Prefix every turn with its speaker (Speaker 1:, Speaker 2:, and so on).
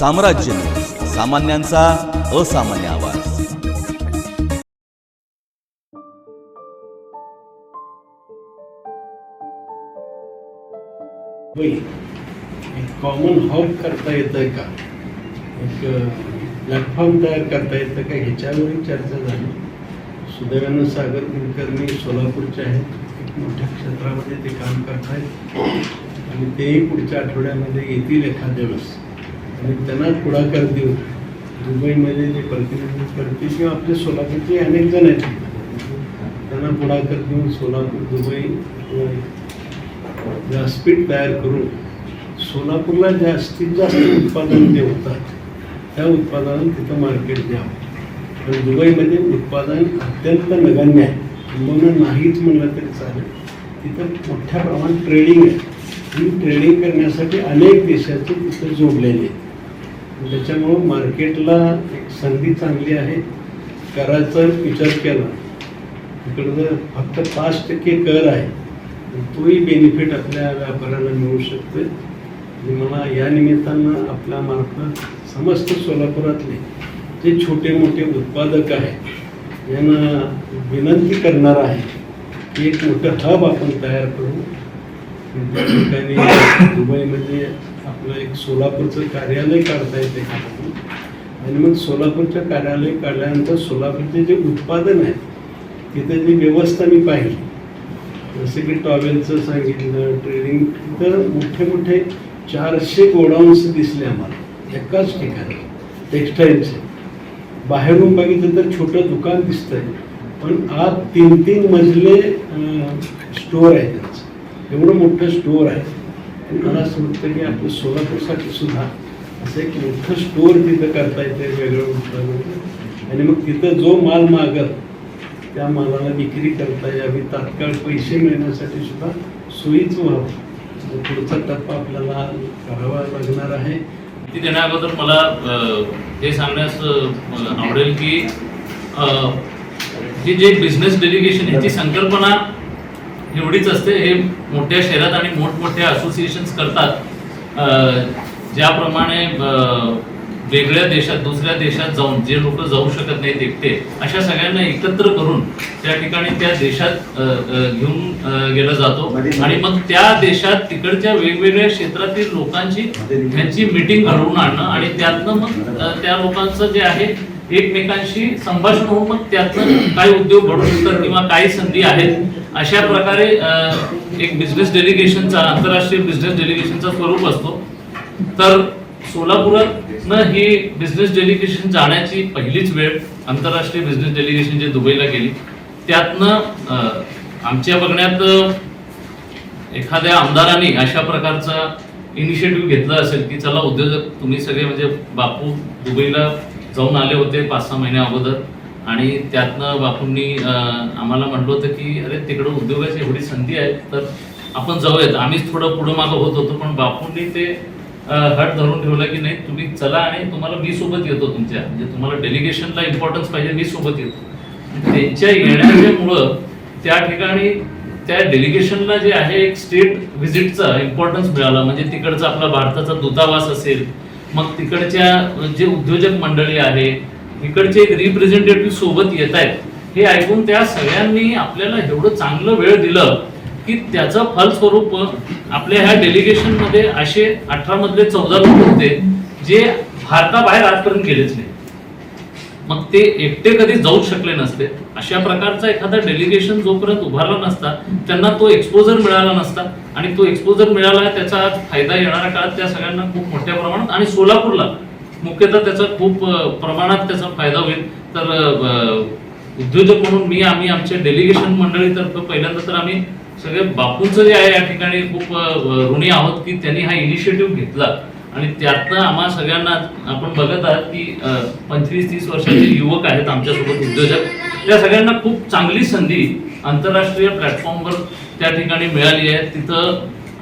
Speaker 1: साम्राज्य. सामान्यांचा असामान्य आवाज.
Speaker 2: कॉमन हॉब करता येतंय का? एक प्लॅटफॉर्म तयार करता येतं का? ह्याच्यावरही चर्चा झाली. सुदैवानं सागर कुलकर्णी सोलापूरचे आहेत. एक मोठ्या क्षेत्रामध्ये ते काम करतायत. आणि तेही पुढच्या आठवड्यामध्ये येतील एखाद्या वेळेस. आणि त्यांना पुढाकार देऊन दुबईमध्ये जे प्रतिनिधित्व करते किंवा आपले सोलापूरचे अनेक जण आहेत. त्यांना पुढाकार देऊन सोलापूर दुबई व्यासपीठ तयार करून सोलापूरला जास्तीत जास्त उत्पादन जे होतात त्या उत्पादनात तिथं मार्केट द्यावं. पण दुबईमध्ये उत्पादन अत्यंत नगण्य आहे. म्हणून नाहीच म्हणलं तरी चालेल. तिथं मोठ्या प्रमाणात ट्रेडिंग आहे. ही ट्रेडिंग करण्यासाठी अनेक देशाचे तिथं जोडलेले आहेत. त्याच्यामुळं मार्केटला एक संधी चांगली आहे. कराचा विचार केला. इकडं जर फक्त पाच टक्के कर आहे. तोही बेनिफिट आपल्या व्यापाऱ्यांना मिळू शकतोय. आणि मला या निमित्तानं आपल्या मार्फत समस्त सोलापुरातले जे छोटे मोठे उत्पादक आहेत यांना विनंती करणार आहे की एक मोठं हब आपण तयार करू. त्या ठिकाणी दुबईमध्ये आपलं एक सोलापूरचं कार्यालय काढता येते आणि मग सोलापूरचं कार्यालय काढल्यानंतर सोलापूरचे जे उत्पादन आहे तिथे जी व्यवस्था मी पाहिली. जसं की टॉवेलचं सांगितलं ट्रेडिंग तिथं मोठे मोठे चारशे गोडाऊन्स दिसले आम्हाला एकाच ठिकाणी टेक्स्टाईलचे बाहेरून बघितलं तर छोटं दुकान दिसतंय पण आत तीन तीन मजले स्टोअर आहे त्यांचं. एवढं मोठं स्टोअर आहे. मला असं वाटतं की आपलं सोलापूरसाठी सुद्धा असं एक मोठं स्टोअर तिथं करता येते वेगळं उत्पादन आणि मग तिथं जो माल मागल त्या मालाला विक्री करता यावी तात्काळ पैसे मिळण्यासाठी सुद्धा सोयीचं व्हावं. पुढचा टप्पा आपल्याला करावा लागणार आहे.
Speaker 3: ती देण्याअगोदर मला हे सांगण्यास आवडेल की ही जे बिझनेस डेलिगेशन ह्याची संकल्पना एवढीच असते हे मोठ्या शहरात आणि मोठमोठ्या असोसिएशन्स करतात. ज्याप्रमाणे वेगळ्या देशात दुसऱ्या देशात जाऊन जे लोक जाऊ शकत नाहीत एकटे अशा सगळ्यांना एकत्र करून त्या ठिकाणी त्या देशात घेऊन गेला जातो. आणि मग त्या देशात तिकडच्या वेगवेगळ्या क्षेत्रातील लोकांची त्यांची मीटिंग घडवून आणणं आणि त्यातनं मग त्या लोकांचं जे आहे एकमेकांशी संभाषण होऊन मग त्यातनं काही उद्योग घडू शकतात किंवा काही संधी आहेत. अशा प्रकारे एक बिझनेस डेलिगेशनचा आंतरराष्ट्रीय बिझनेस डेलिगेशनचा स्वरूप असतो. तर सोलापुरातनं ही बिझनेस डेलिगेशन जाण्याची पहिलीच वेळ आंतरराष्ट्रीय बिझनेस डेलिगेशन जे दुबईला गेली त्यातनं आमच्या बघण्यात एखाद्या आमदाराने अशा प्रकारचा इनिशिएटिव्ह घेतला असेल की चला उद्योजक तुम्ही सगळे म्हणजे बापू दुबईला जाऊन आले होते पाच सहा महिन्या अगोदर. आणि त्यातनं बापूंनी आम्हाला म्हटलं होतं की अरे तिकडं उद्योगाची एवढी संधी आहे तर आपण जाऊयात. आम्हीच थोडं पुढं मागं होत होतो पण बापूंनी ते हट धरून ठेवलं की नाही तुम्ही चला आणि तुम्हाला मी सोबत येतो तुमच्या. म्हणजे तुम्हाला डेलिगेशनला इम्पॉर्टन्स पाहिजे मी सोबत येतो. त्यांच्या येण्याच्यामुळं त्या ठिकाणी त्या डेलिगेशनला जे आहे एक स्टेट व्हिजिटचा इम्पॉर्टन्स मिळाला. म्हणजे तिकडचा आपला भारताचा दूतावास असेल मग तिकडच्या जे उद्योजक मंडळी आहे इकडचे एक रिप्रेझेंटेटिव्ह सोबत येत आहेत हे ऐकून त्या सगळ्यांनी आपल्याला एवढं चांगलं वेळ दिलं की त्याचं फलस्वरूप आपल्या ह्या डेलिगेशनमध्ये असे अठरा मधले चौदा लोक होते जे भारताबाहेर आजपर्यंत गेलेच नाही. मग ते एकटे कधी जाऊ शकले नसते. अशा प्रकारचा एखादा डेलिगेशन जोपर्यंत उभारला नसता त्यांना तो एक्सपोजर मिळाला नसता. आणि तो एक्सपोजर मिळाला त्याचा आज फायदा येणाऱ्या काळात त्या सगळ्यांना खूप मोठ्या प्रमाणात. आणि सोलापूरला मुख्यतः त्याचा खूप प्रमाणात त्याचा फायदा होईल. तर उद्योजक म्हणून मी आम्ही आमच्या डेलिगेशन मंडळीतर्फे पहिल्यांदा तर आम्ही सगळे बापूंचं जे आहे या ठिकाणी खूप ऋणी आहोत की त्यांनी हा इनिशिएटिव्ह घेतला. आणि त्यातनं आम्हा सगळ्यांना आपण बघत आहात की पंचवीस तीस वर्षाचे युवक आहेत आमच्यासोबत उद्योजक. त्या सगळ्यांना खूप चांगली संधी आंतरराष्ट्रीय प्लॅटफॉर्मवर त्या ठिकाणी मिळाली आहे. तिथं